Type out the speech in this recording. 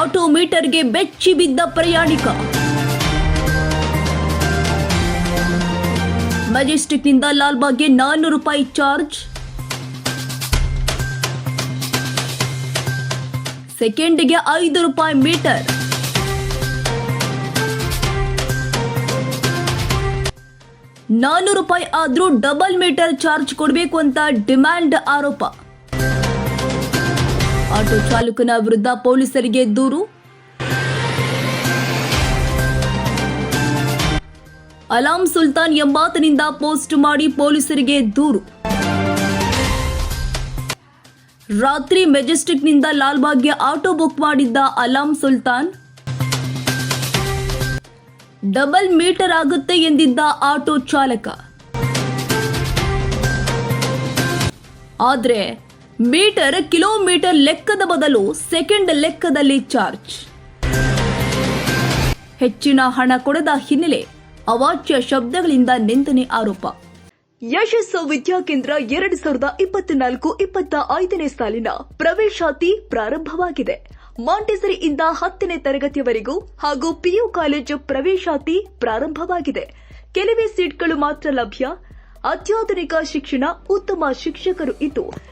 Auto ಮೀಟರ್ಗೆ ಬೆಚ್ಚಿ ಬಿದ್ದ ಪ್ರಯಾಣಿಕ. ಮೆಜೆಸ್ಟಿಕ್ನಿಂದ ಲಾಲ್ಬಾಗ್ಗೆ ನಾನ್ನೂರು ರೂಪಾಯಿ ಚಾರ್ಜ್. ಸೆಕೆಂಡ್ಗೆ ಐದು ರೂಪಾಯಿ ಮೀಟರ್. ನಾನ್ನೂರು ರೂಪಾಯಿ ಆದ್ರೂ ಡಬಲ್ ಮೀಟರ್ ಚಾರ್ಜ್ ಕೊಡಬೇಕು ಅಂತ ಡಿಮ್ಯಾಂಡ್ ಆರೋಪ. ಆಟೋ ಚಾಲಕನ ವಿರುದ್ಧ ಪೊಲೀಸರಿಗೆ ದೂರು. ಅಲಾಂ ಸುಲ್ತಾನ್ ಎಂಬಾತನಿಂದ ಪೋಸ್ಟ್ ಮಾಡಿ ಪೊಲೀಸರಿಗೆ ದೂರು. ರಾತ್ರಿ ಮೆಜೆಸ್ಟಿಕ್ನಿಂದ ಲಾಲ್ಬಾಗ್ಗೆ ಆಟೋ ಬುಕ್ ಮಾಡಿದ್ದ ಅಲಾಂ ಸುಲ್ತಾನ್, ಡಬಲ್ ಮೀಟರ್ ಆಗುತ್ತೆ ಎಂದಿದ್ದ ಆಟೋ ಚಾಲಕ. ಆದ್ರೆ ಮೀಟರ್ ಕಿಲೋಮೀಟರ್ ಲೆಕ್ಕದ ಬದಲು ಸೆಕೆಂಡ್ ಲೆಕ್ಕದಲ್ಲಿ ಚಾರ್ಜ್. ಹೆಚ್ಚಿನ ಹಣ ಕೊಡದ ಹಿನ್ನೆಲೆ ಅವಾಚ್ಯ ಶಬ್ದಗಳಿಂದ ನಿಂದನೆ ಆರೋಪ. ಯಶಸ್ಸು ವಿದ್ಯಾಕೇಂದ್ರ ಎರಡು ಸಾವಿರದ ಇಪ್ಪತ್ನಾಲ್ಕು ಇಪ್ಪತ್ತ ಐದನೇ ಸಾಲಿನ ಪ್ರವೇಶಾತಿ ಪ್ರಾರಂಭವಾಗಿದೆ. ಮಾಂಟೆಸರಿಯಿಂದ ಹತ್ತನೇ ತರಗತಿಯವರೆಗೂ ಹಾಗೂ ಪಿಯು ಕಾಲೇಜು ಪ್ರವೇಶಾತಿ ಪ್ರಾರಂಭವಾಗಿದೆ. ಕೆಲವೇ ಸೀಟ್ಗಳು ಮಾತ್ರ ಲಭ್ಯ. ಅತ್ಯಾಧುನಿಕ ಶಿಕ್ಷಣ ಉತ್ತಮ ಶಿಕ್ಷಕರು ಇದ್ದು